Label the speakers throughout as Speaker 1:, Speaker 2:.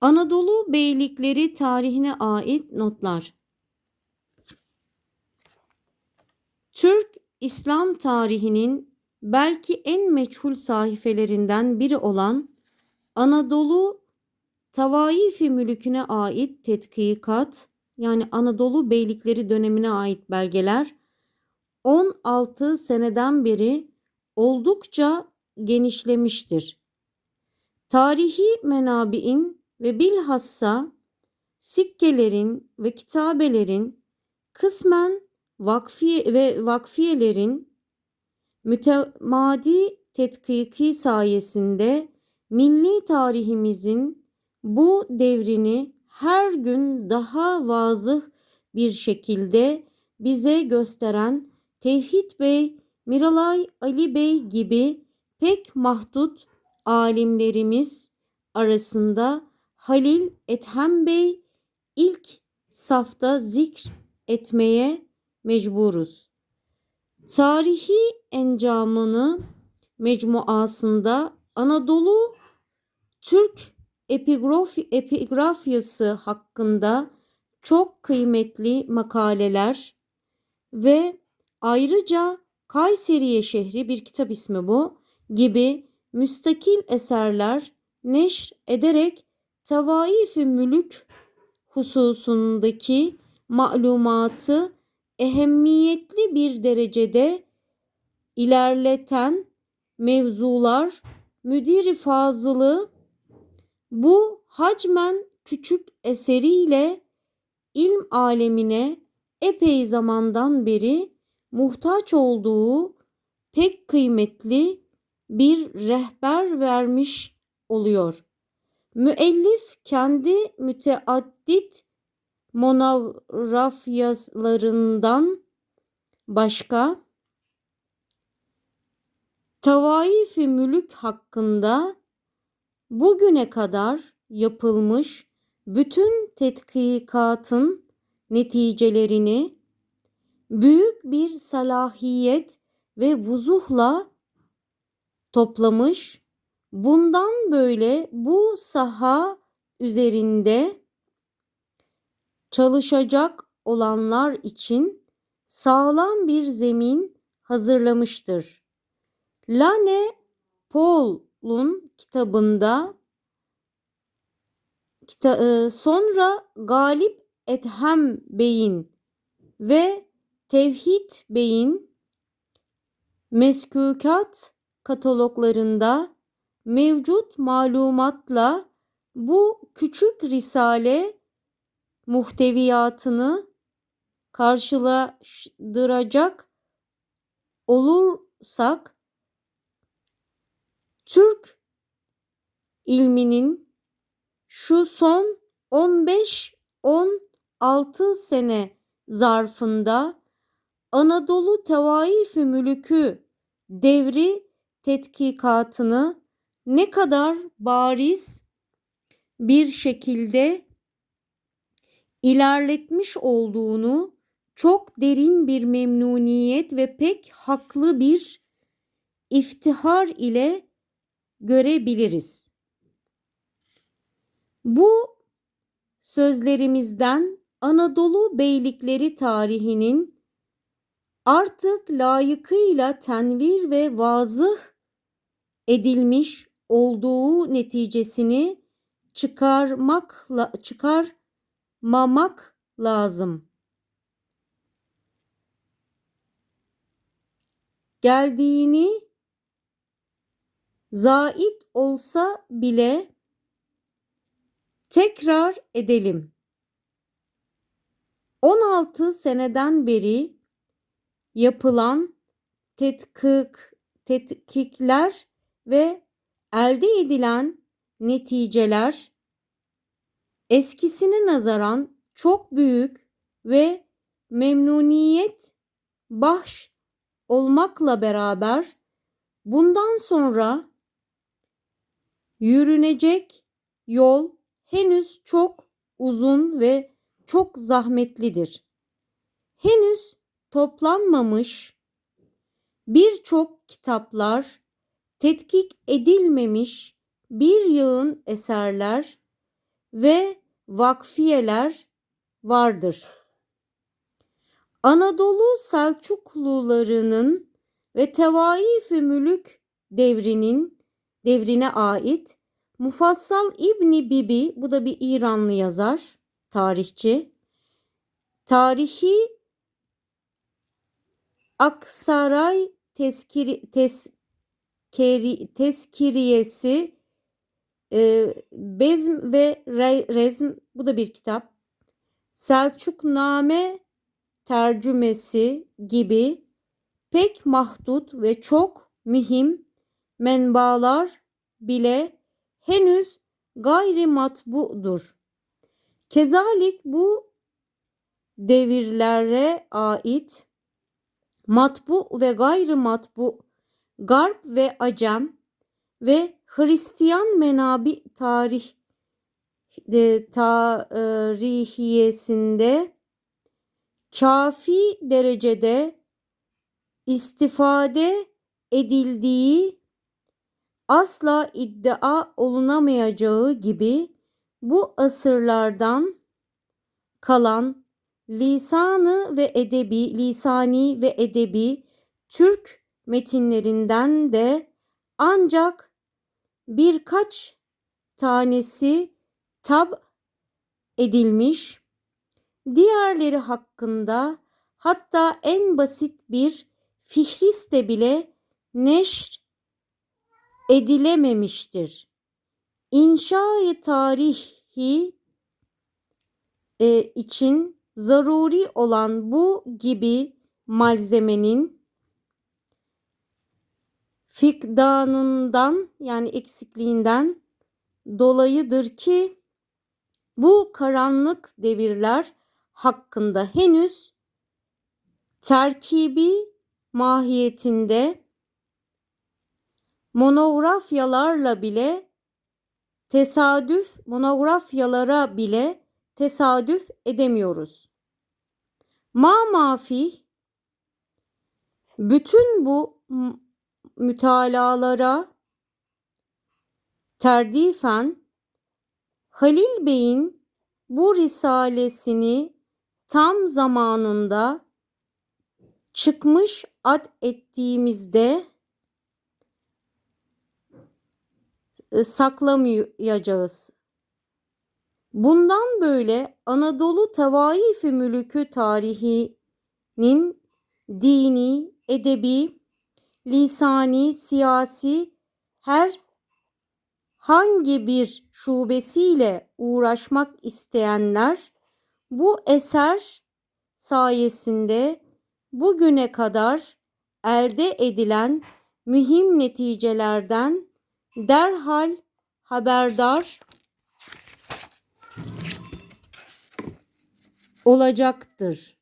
Speaker 1: Anadolu beylikleri tarihine ait notlar. Türk İslam tarihinin belki en meçhul sahifelerinden biri olan Anadolu Tavaifi mülküne ait tetkikat yani Anadolu beylikleri dönemine ait belgeler 16 seneden beri oldukça genişlemiştir. Tarihi menabiin ve bilhassa sikkelerin ve kitabelerin kısmen vakfi ve vakfiyelerin mütemadi tetkiki sayesinde milli tarihimizin bu devrini her gün daha vazıh bir şekilde bize gösteren Tevhid Bey, Miralay Ali Bey gibi pek mahdut alimlerimiz arasında Halil Ethem Bey ilk safta zikr etmeye mecburuz. Tarihi encamını mecmuasında Anadolu Türk epigrafi, epigrafyası hakkında çok kıymetli makaleler ve ayrıca Kayseriye şehri bir kitap ismi bu gibi müstakil eserler neşr ederek tavaif-i mülük hususundaki malumatı ehemmiyetli bir derecede ilerleten mevzular müdiri fazılı bu hacmen küçük eseriyle ilm alemine epey zamandan beri muhtaç olduğu pek kıymetli bir rehber vermiş oluyor. Müellif kendi müteaddit monografyalarından başka Tavaif-i Mülük hakkında bugüne kadar yapılmış bütün tetkikatın neticelerini büyük bir salahiyet ve vuzuhla toplamış. Bundan böyle bu saha üzerinde çalışacak olanlar için sağlam bir zemin hazırlamıştır. Lane Paul'un kitabında kita, sonra Galip Ethem Bey'in ve Tevhid Bey'in meskûkat kataloglarında mevcut malumatla bu küçük risale muhteviyatını karşılaştıracak olursak Türk ilminin şu son 15-16 sene zarfında Anadolu Tevaif-i Mülükü devri tetkikatını ne kadar bariz bir şekilde ilerletmiş olduğunu çok derin bir memnuniyet ve pek haklı bir iftihar ile görebiliriz. Bu sözlerimizden Anadolu beylikleri tarihinin artık layıkıyla tenvir ve vazıh edilmiş olduğu neticesini çıkarmakla çıkarmamak lazım. Geldiğini zait olsa bile tekrar edelim. 16 seneden beri yapılan tetkik, tetkikler ve elde edilen neticeler eskisine nazaran çok büyük ve memnuniyet bahş olmakla beraber bundan sonra yürünecek yol henüz çok uzun ve çok zahmetlidir. Henüz toplanmamış birçok kitaplar, tetkik edilmemiş bir yığın eserler ve vakfiyeler vardır. Anadolu Selçuklularının ve Tevaif-i Mülük devrinin devrine ait Mufassal İbni Bibi, bu da bir İranlı yazar, tarihçi. Tarihi Aksaray Teskiri, Teskeri, Teskiriyesi e, Bezm ve Re, Rezm, bu da bir kitap. Selçukname tercümesi gibi pek mahdut ve çok mühim menbalar bile henüz gayri matbudur. Kezalik bu devirlere ait matbu ve gayri matbu Garp ve Acem ve Hristiyan menabi tarih de, tarihiyesinde kafi derecede istifade edildiği asla iddia olunamayacağı gibi bu asırlardan kalan lisanı ve edebi, lisani ve edebi Türk metinlerinden de ancak birkaç tanesi tab edilmiş, diğerleri hakkında hatta en basit bir fihriste bile neşr edilememiştir. İnşa-i tarihi e, için zaruri olan bu gibi malzemenin fikdanından yani eksikliğinden dolayıdır ki bu karanlık devirler hakkında henüz terkibi mahiyetinde monografyalarla bile tesadüf monografyalara bile tesadüf edemiyoruz. Ma mafi bütün bu mütalalara terdifen Halil Bey'in bu risalesini tam zamanında çıkmış ad ettiğimizde e, saklamayacağız. Bundan böyle Anadolu Tevaif-i Mülükü tarihinin dini, edebi, lisani, siyasi her hangi bir şubesiyle uğraşmak isteyenler bu eser sayesinde bugüne kadar elde edilen mühim neticelerden derhal haberdar olacaktır.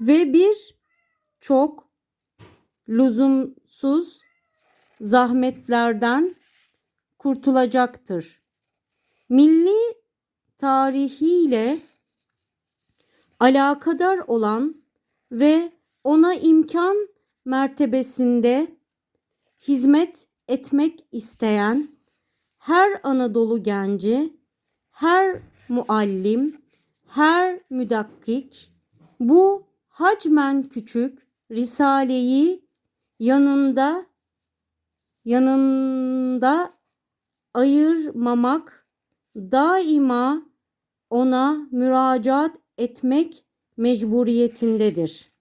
Speaker 1: Ve bir çok lüzumsuz zahmetlerden kurtulacaktır. Milli tarihiyle alakadar olan ve ona imkan mertebesinde hizmet etmek isteyen her Anadolu genci, her muallim, her müdakkik bu hacmen küçük risaleyi yanında yanında ayırmamak daima ona müracaat etmek mecburiyetindedir.